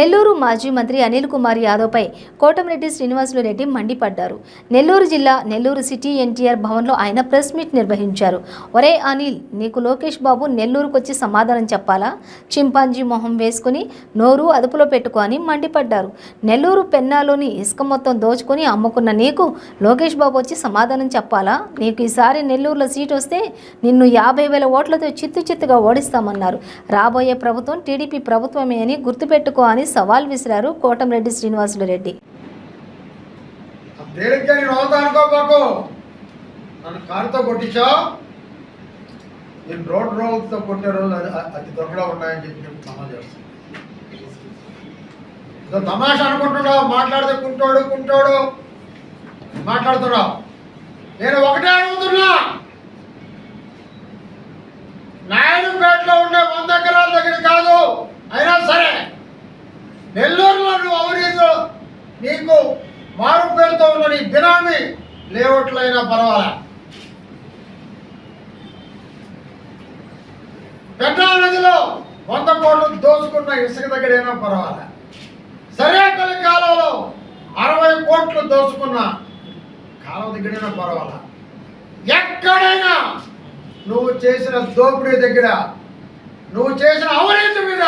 నెల్లూరు మాజీ మంత్రి అనిల్ కుమార్ యాదవ్పై కోటమిరెడ్డి శ్రీనివాసులు రెడ్డి మండిపడ్డారు. నెల్లూరు జిల్లా నెల్లూరు సిటీ ఎన్టీఆర్ భవన్లో ఆయన ప్రెస్ మీట్ నిర్వహించారు. ఒరే అనిల్ నీకు లోకేష్ బాబు నెల్లూరుకు వచ్చి సమాధానం చెప్పాలా? చింపాంజీ మొహం వేసుకుని నోరు అదుపులో పెట్టుకొని మండిపడ్డారు. నెల్లూరు పెన్నాలోని ఇసుక మొత్తం దోచుకుని అమ్ముకున్న నీకు లోకేష్ బాబు వచ్చి సమాధానం చెప్పాలా? నీకు ఈసారి నెల్లూరులో సీట్ వస్తే నిన్ను యాభై వేల ఓట్లతో చిత్తు చిత్తుగా ఓడిస్తామన్నారు. రాబోయే ప్రభుత్వం టీడీపీ ప్రభుత్వమే అని గుర్తుపెట్టుకో అని సవాల్ విసిరారు కోటంరెడ్డి శ్రీనివాసులు రెడ్డి. నన్ను కారుతో కొట్టించావు నేను రోడ్ రోడ్తో కొట్టే అతి త్వరలో ఉన్నాయని చెప్పి నేను సమాజ్ చేస్తాను. తమాషా అనుకుంటున్నావు మాట్లాడితే కుంటాడు కుంటాడు. మాట్లాడుతున్నావు నేను ఒకటే అడుగుతున్నా నాయుడుపేటలో ఉండే వంద ఎకరాల దగ్గర కాదు అయినా సరే నెల్లూరులో నువ్వు అవినీతిలో నీకు మారు పేరుతో ఉన్న నీ బినామీ లేఅవుట్లైనా పర్వాలా? పెన్నా నదిలో వంద కోట్లు దోచుకున్న ఇసుక దగ్గరైనా పర్వాలా? సరేకల కాలంలో అరవై కోట్లు దోచుకున్న కాలం దగ్గరైనా పర్వాలా? ఎక్కడైనా నువ్వు చేసిన దోపిడీ దగ్గర నువ్వు చేసిన అవినీతి మీద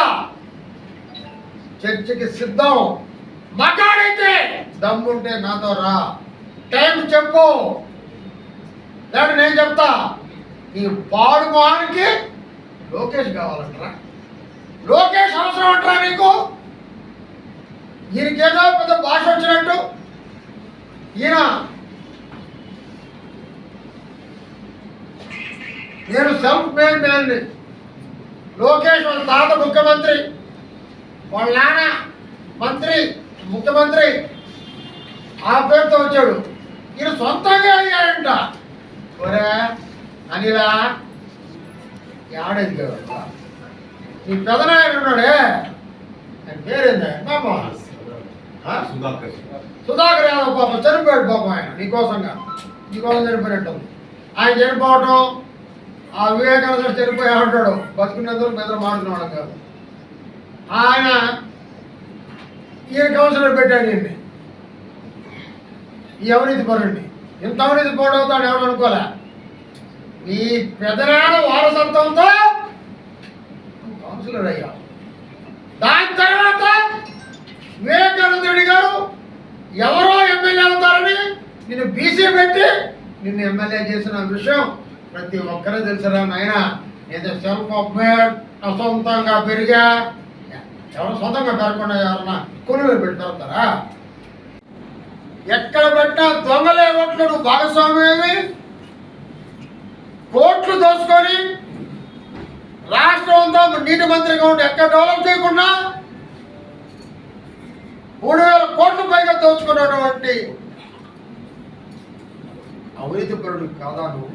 చర్చకి సిద్ధం. మగాడైతే దమ్ముంటే నాతో రా. టైం చెప్పు. లేదంటే నేను చెప్తా. నీ పాడు మొహానికి లోకేష్ కావాలంటరా? లోకేష్ అవసరం అంటారా నీకు? ఈయనకేదో పెద్ద భాష వచ్చినట్టు. ఈయన నేను సెల్ఫ్ మేడ్ మ్యాన్ని లోకేష్ వాళ్ళ తాత ముఖ్యమంత్రి. వాళ్ళ నాన్న మంత్రి ముఖ్యమంత్రి ఆ పేరుతో వచ్చాడు. ఈయన సొంతంగా అడిగాడంట. ఒరే అనిలా ఆడేది కదా నీ పెదనాయన ఉన్నాడే. ఆయన పేరేందా? పాప సుధాకర్. సుధాకర్ యాదవ్ పాపం చనిపోయాడు పాపం ఆయన. నీకోసంగా నీకోసం చనిపోయినట్టు. ఆయన చనిపోవటం ఆ వివేకానంద చనిపోయి ఉంటాడు బతుకున్నందుకు పెద్ద మాట్లాడుతున్నాడు కాదు. ఆయన ఈయన కౌన్సిలర్ పెట్టాడండి? ఈ అవినీతి పరుడిని. ఇంత అవినీతి పోడవుతాడు ఎవరు అనుకోలే? ఈ పెదనాన్న వారసత్వంతో కౌన్సిలర్ అయ్యా. దాని తర్వాత వివేకానంద రెడ్డి గారు ఎవరో ఎమ్మెల్యే అవుతారని నిన్ను బీసీ పెట్టి నిన్ను ఎమ్మెల్యే చేసిన విషయం ప్రతి ఒక్కరూ తెలుసురా నాయన. ఏదో సెల్ఫ్ అప్మేడ్ అసొంతంగా పెరిగా ఎవరు సొంతంగా పెరగకుండా ఎవరన్నా కొనుగోలు పెట్టి పెడతారా ఎక్కడ పెట్టినా దొంగలే ఓట్లు నువ్వు కోట్లు దోచుకొని రాష్ట్రం అంతా నీటి మంత్రిగా ఉండి ఎక్కడ డెవలప్ చేయకుండా మూడు వేల కోట్ల పైగా దోచుకున్నటువంటి అవినీతి కాదా నువ్వు?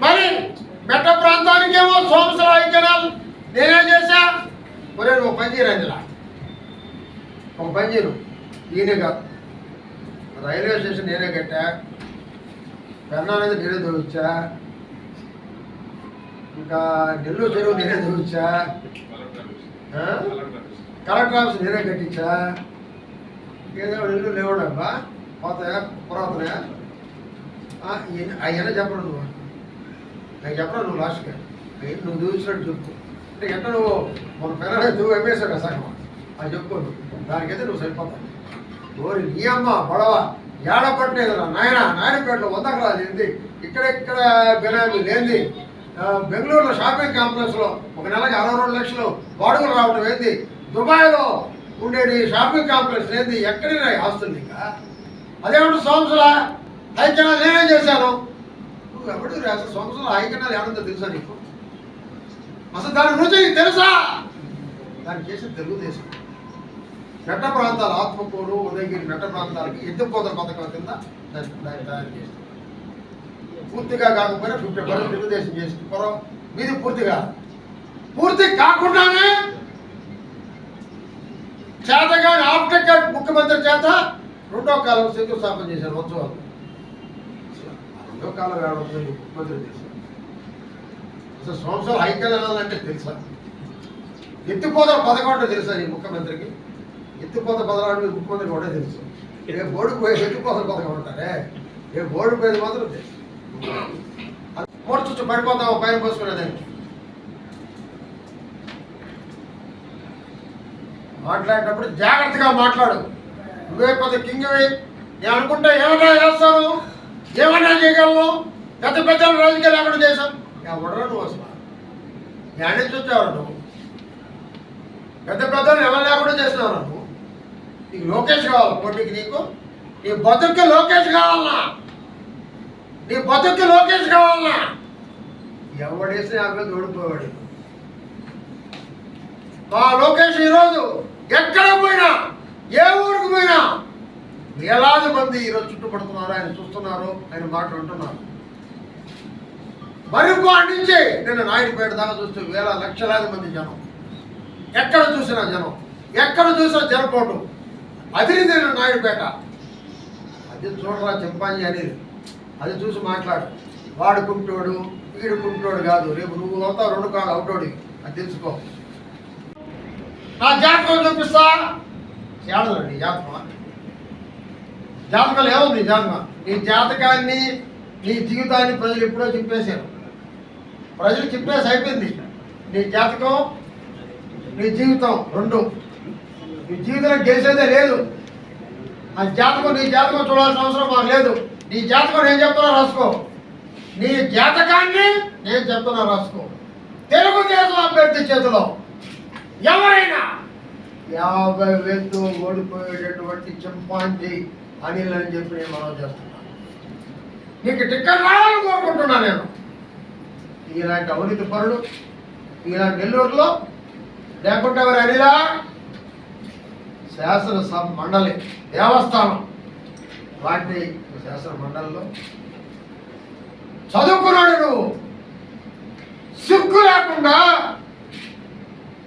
మరి మెట్ట ప్రాంతానికి ఏమో సోమసల నేనేం చేశా? ఒరే నువ్వు పని చేయరా ఒక పని చేయను ఈయనే కాదు. రైల్వే స్టేషన్ నేనే కట్టా. పెన్నా అనేది నేనే దోవిచ్చా ఇంకా నెల్లూరు చెరువు నేనే దోవిచ్చా కలెక్టర్ ఆఫీస్ నేనే కట్టించా. ఏదో ఇల్లు లేవడబ్బా పోతాయా? పురాతనయా? అవన్నీ చెప్పరు నువ్వు. అవి చెప్పరా నువ్వు లాస్ట్గా నువ్వు చూసినట్టు చెప్పు. అంటే నువ్వు మన పిల్లలే నువ్వు ఎంపేసావు కదా సగం అది చెప్పు దానికైతే నువ్వు సరిపోతావు. ఓరి నీ అమ్మ గొడవ ఏడపట్టలేదురా నాయన నాయనపేటలో వంద ఎకరాలు ఏంది? ఇక్కడెక్కడ బినామీ లేనిది? బెంగళూరులో షాపింగ్ కాంప్లెక్స్లో ఒక నెలకి అరవై రెండు లక్షలు వాడుకలు రావడం ఏంది? దుబాయ్లో ఉండేది షాపింగ్ కాంప్లెక్స్ ఏంది ఎక్కడైనా ఆస్తుంది ఇంకా అదేమంటే సంవత్సరాల హైకనాలు నేనేం చేశాను? నువ్వు ఎవడు అసలు సంవత్సరాలు హైకనాలు ఏమందో తెలుసా నీకు? అసలు దాని గురించి నీకు తెలుసా? దాన్ని చేసి తెలుగుదేశం మెట్ట ప్రాంతాల ఆత్మకూరు ఉదయగిరి మెట్ట ప్రాంతాలకి ఎత్తుకోతల పథకాల కింద దాన్ని తయారు చేసింది పూర్తిగా కాకపోయినా ఫిఫ్టీ పర్సెంట్ తెలుగుదేశం చేసి పొరం మీది పూర్తిగా. పూర్తి కాకుండానే చేతగాని ఆఫ్టర్ ముఖ్యమంత్రి చేత రెండో కాలం శంకుస్థాపన చేశారు ఉత్సవాలు. రెండో కాలం వేడ ముఖ్యమంత్రి చేశారు. అసలు సంవత్సరాలు వెళ్ళాలంటే తెలుసా? ఎత్తిపోతల పథకం తెలుసా నీ ముఖ్యమంత్రికి? ఎత్తిపోత పథకం ముఖ్యమంత్రి ముఖ్యమంత్రికి కూడా తెలుసు. ఏ బోర్డు పోయి ఎత్తిపోతల పథకం అంటారే ఏ బోర్డు పోయేది మాత్రం తెలుసు. మూర్చొచ్చు పడిపోతావు పైన పోసుకునేదానికి మాట్లాడేటప్పుడు జాగ్రత్తగా మాట్లాడు. నువ్వే పెద్ద కింగ్వి నేను అనుకుంటే ఏమన్నా చేస్తాను ఏమన్నా చేయగలను? పెద్ద పెద్ద రాజకీయాలు ఎక్కడ చేశాను ఎవడరా నువ్వు అసలు ఎక్కడి నుంచి వచ్చావు నువ్వు. పెద్ద పెద్ద ఎవరు లేకుండా చేసినావు నువ్వు. నీకు లోకేష్ కావాలి పోటీకి నీకు. నీ బతుక్కి లోకేష్ కావాలన్నా నీ బతుక్కి లోకేష్ కావాలన్నా ఎవడేసి అక్కడ ఓడిపోయాడు మా లోకేష్ ఈరోజు ఎక్కడ పోయినా ఏ ఊరికి పోయినా వేలాది మంది ఈరోజు చుట్టుపడుతున్నారు ఆయన చూస్తున్నారు ఆయన మాట్లాడుతున్నారు వింటున్నారు మరింకో నుంచి నేను నాయుడుపేట దాకా చూస్తే వేల లక్షలాది మంది జనం. ఎక్కడ చూసినా జనం. ఎక్కడ చూసినా జనపోటు అది నేను నాయుడుపేట. అది చూడరా చెంపాంజీ అనేది. అది చూసి మాట్లాడు. వాడు వీడుకుంటాడు వీడు కాదు. రేపు నువ్వు అవుతావు రెండు కాదు అవుతాడు అది తెలుసుకో. నా జాతకం చూపిస్తా. చేడదండి జాతకం. జాతకాలు ఏముంది జాతకం? నీ జాతకాన్ని నీ జీవితాన్ని ప్రజలు ఎప్పుడో చెప్పేశారు. ప్రజలు చెప్పేసి అయిపోయింది నీ జాతకం నీ జీవితం రెండు. నీ జీవితం గెలిచేదే లేదు. ఆ జాతకం నీ జాతకం చూడాల్సిన అవసరం మాకు లేదు. నీ జాతకం నేను చెప్తున్నా రాసుకో. నీ జాతకాన్ని నేను చెప్తున్నా రాసుకో. తెలుగుదేశం అభ్యర్థి చేతిలో ఎవరైనా యాభై వేలు ఓడిపోయేటటువంటి చింపాంజీ అనిల్ అని చెప్పి నేను మనం చేస్తున్నాను నీకు టిక్కెట్ రావాలని కోరుకుంటున్నా నేను. ఇలాంటి అవినీతి పరుడు ఇలాంటి నెల్లూరులో లేకుంటే ఎవరు అడిలా శాసనసభ మండలి దేవస్థానం లాంటి శాసన మండలిలో చదువుకున్నాడు. నువ్వు సిగ్గు లేకుండా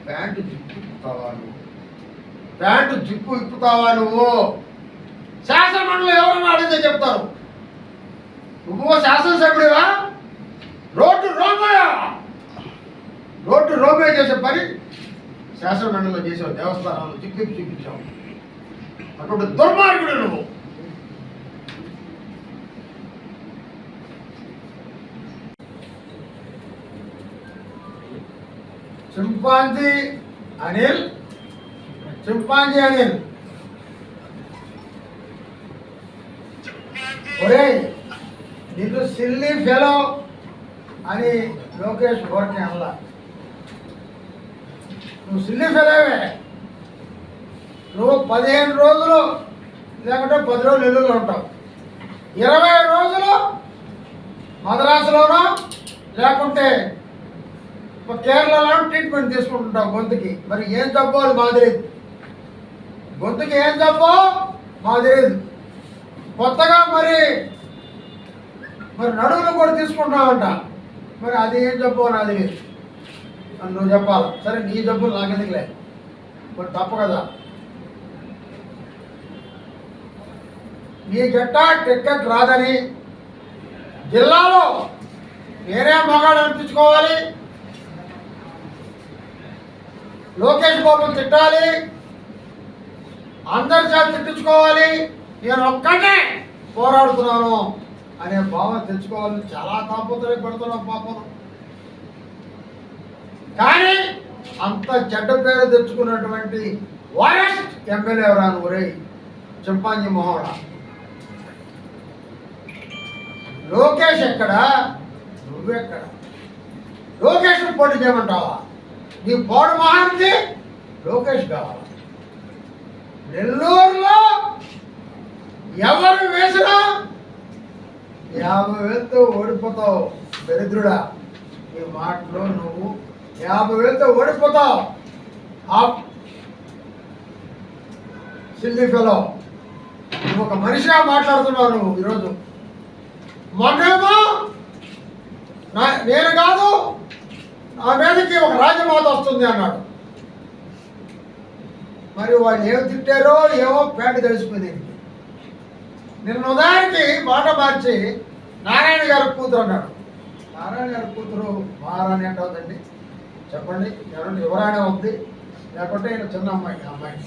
ప్యాంటు జిప్పు ఇప్పుతావా నువ్వు? ప్యాంటు జిప్పు ఇప్పుతావా నువ్వు? శాసన మండలి ఎవరన్నా అడిగితే చెప్తారు. నువ్వు శాసనసభ్యుడివా? రోడ్డు రోమయా రోడ్డు రోమే చేసే పని శాసనమండలిలో చేసావు దేవస్థానంలో జిప్పు చూపించావు. అటువంటి దుర్మార్గుడు నువ్వు. Chimpanzee Anil chimpanzee Anil. ఒరే నీకు సిల్లీ ఫెలో. అని లోకేష్ గోర్కే అనలా. నువ్వు సిల్లీ ఫెలవే. నువ్వు పదిహేను రోజులు లేకుంటే పది రోజులు నెల్లూరులో ఉంటావు. ఇరవై రోజులు మద్రాసులోనో లేకుంటే కేరళలో ట్రీట్మెంట్ తీసుకుంటుంటావు గొంతుకి. మరి ఏం జబ్బో అది మాకు తెలియదు గొంతుకి ఏం జబ్బో మాకు తెలియదు కొత్తగా మరి మరి నడువులు కూడా తీసుకుంటామంట మరి అది ఏం జబ్బు నాకు తెలియదు నువ్వు చెప్పాలి? సరే నీ జబ్బు నాకెందుకులే? మరి తప్పు కదా. నీ జట్ట టికెట్ రాదని జిల్లాలో నేనే మగాడు అనిపించుకోవాలి. లోకేష్ బాబు తిట్టాలి. అందరి చేత తిట్టించుకోవాలి. నేను ఒక్కనే పోరాడుతున్నాను. అనే భావన తెచ్చుకోవాలని చాలా తాపత్రయ పడుతున్నాం పాపం కానీ అంత చెడ్డ పేరు తెచ్చుకున్నటువంటి వరెస్ట్ ఎమ్మెల్యే రాను ఒరే చింపాంజీ మొహోడా. లోకేష్ ఎక్కడ? నువ్వెక్కడ? లోకేష్ పోటీ చేయమంటావా? నీ పోడు మహానికి లోకేష్ కావాలి? నెల్లూరులో ఎవరు వేసినా యాభై వేలతో ఓడిపోతావు దరిద్రుడా. ఈ మాటలో నువ్వు యాభై వేలతో ఓడిపోతావు. ఆ సిల్లీ ఫెలో. నువ్వు ఒక మనిషిగా మాట్లాడుతున్నావు నువ్వు ఈరోజు. మొన్నేమో నా నేను కాదు నా మీదకి ఒక రాజమాత వస్తుంది అన్నాడు. మరి వాళ్ళు ఏమి తిట్టారో ఏమో పేట తెలిసిపోయింది నిన్న ఉదాహరణకి మాట మార్చి నారాయణ గారి కూతురు అన్నాడు. నారాయణ గారి కూతురు మహారాణి అంటుందండి చెప్పండి ఎవరంటే ఎవరైనా ఉంది? లేకుంటే ఈయన చిన్న అమ్మాయి అమ్మాయి.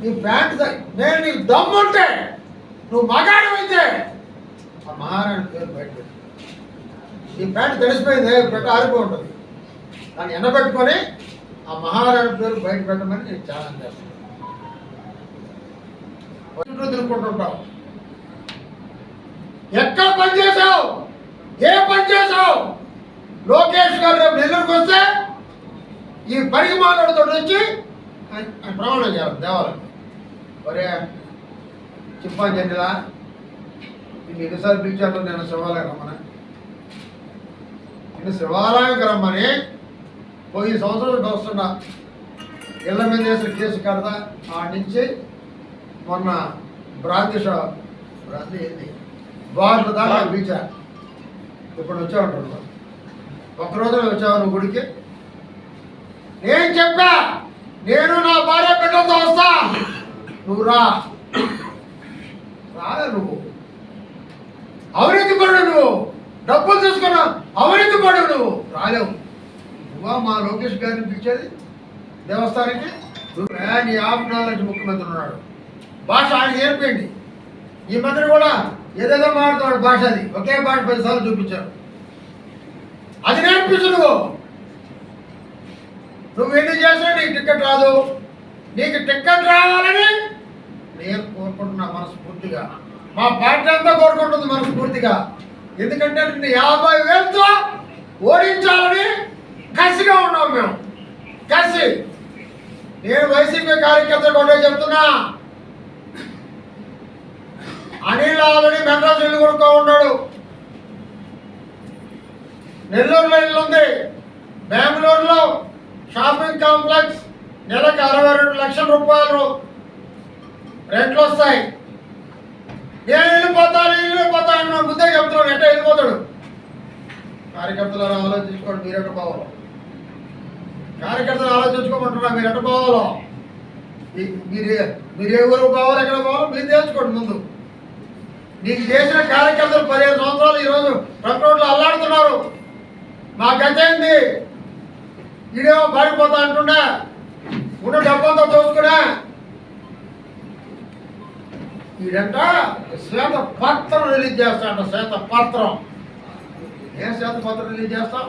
నీ ప్యాంట్ నేను నీకు దమ్ముంటే నువ్వు మగాడు అయితే ఆ మహారాణి పేరు బయట నీ ప్యాంట్ తెలిసిపోయింది పెట్ట ఆరిపోయి ఉంటుంది దాన్ని ఎండబెట్టుకొని ఆ మహారాణి పేరు బయట పెట్టమని నేను ఛాలెంజ్ చేస్తున్నాను చుట్టూ తిరుగుకుంటుంటావు ఎక్కడ పని చేసావు ఏ పని చేసావు లోకేష్ గారు రేపు నెల్లూరుకి వస్తే ఈ పనికి మాట్లాడుతూ వచ్చి ప్రమాణం చేయాలి దేవాలయం. ఒరే చెప్పాను జన్నిలా నేను ఎన్నిసార్లు పిలిచాను నేను శివాలయం రమ్మని? నేను శివాలయంకి రమ్మని పోయి సంవత్సరాలు వస్తున్నా ఇళ్ళ మీద వేసిన కేసు కడతా. ఆ నుంచి మొన్న భ్రాంతి భ్రాంతి ఏంది? బార్లు దాకా ఇప్పుడు వచ్చావు ఒక రోజున వచ్చావు నువ్వు గుడికి? నేను చెప్పా. నేను నా భార్య బిడ్డలతో వస్తా. నువ్వు రా. రాలే నువ్వు. అవినీతి పడు నువ్వు. డబ్బులు తీసుకున్నా అవినీతి పడు నువ్వు. రాలేవు. నువ్వా మా లోకేష్ గారిని పిలిచేది? నీ ఆఫ్ నాలెడ్జ్ ముఖ్యమంత్రి ఉన్నాడు. భాష ఆయన నేర్పండి. ఈ మధ్యన కూడా ఏదేదో మాట్లాడుతాడు భాష అది. ఒకే భాష పదిసార్లు చూపించారు. అది నేర్పించు నువ్వు. నువ్వు ఎన్ని చేసినా నీకు టికెట్ రాదు. నీకు టికెట్ రావాలని నేను కోరుకుంటున్నా మనస్ఫూర్తిగా. మా పార్టీ అంతా కోరుకుంటుంది మనస్ఫూర్తిగా. ఎందుకంటే నిన్ను యాభై వేలతో ఓడించాలని కసిగా ఉన్నాం మేము. కసి. నేను వైసీపీ కార్యకర్తలు కూడా చెప్తున్నా. అనిల్ ఆల్రెడీ మెడ్రాస్ ఇల్లు కొనుక్కో ఉన్నాడు. నెల్లూరులో ఇల్లు ఉంది. బెంగళూరులో షాపింగ్ కాంప్లెక్స్ నెలకు అరవై రెండు లక్షల రూపాయలు రెంట్లు వస్తాయి. నేను వెళ్ళిపోతాను వెళ్ళిపోతాను అన్నాడు. ముందే చెప్తున్నాడు ఎట్లా వెళ్ళిపోతాడు? కార్యకర్తలు ఆలోచించుకోండి మీరు ఎట్ట పోవాలో. కార్యకర్తలు ఆలోచించుకోమంటున్నా మీరు ఎట్ట పోవాలో? మీరు మీరు ఏ ఊరు పోవాలో ఎక్కడ పోవాలో మీరు తెలుసుకోండి ముందు. నీకు చేసిన కార్యకర్తలు పదిహేను సంవత్సరాలు ఈరోజు ట్రక్ రోడ్లు అల్లాడుతున్నారు. మా గతేంది ఈడేమో పారిపోతా అంటున్నా. ఉన్న డబ్బంతా చూసుకున్నా ఈడంట శ్వేత పత్రం రిలీజ్ చేస్తాడంట శ్వేత పత్రం. ఏం శ్వేత పత్రం రిలీజ్ చేస్తాం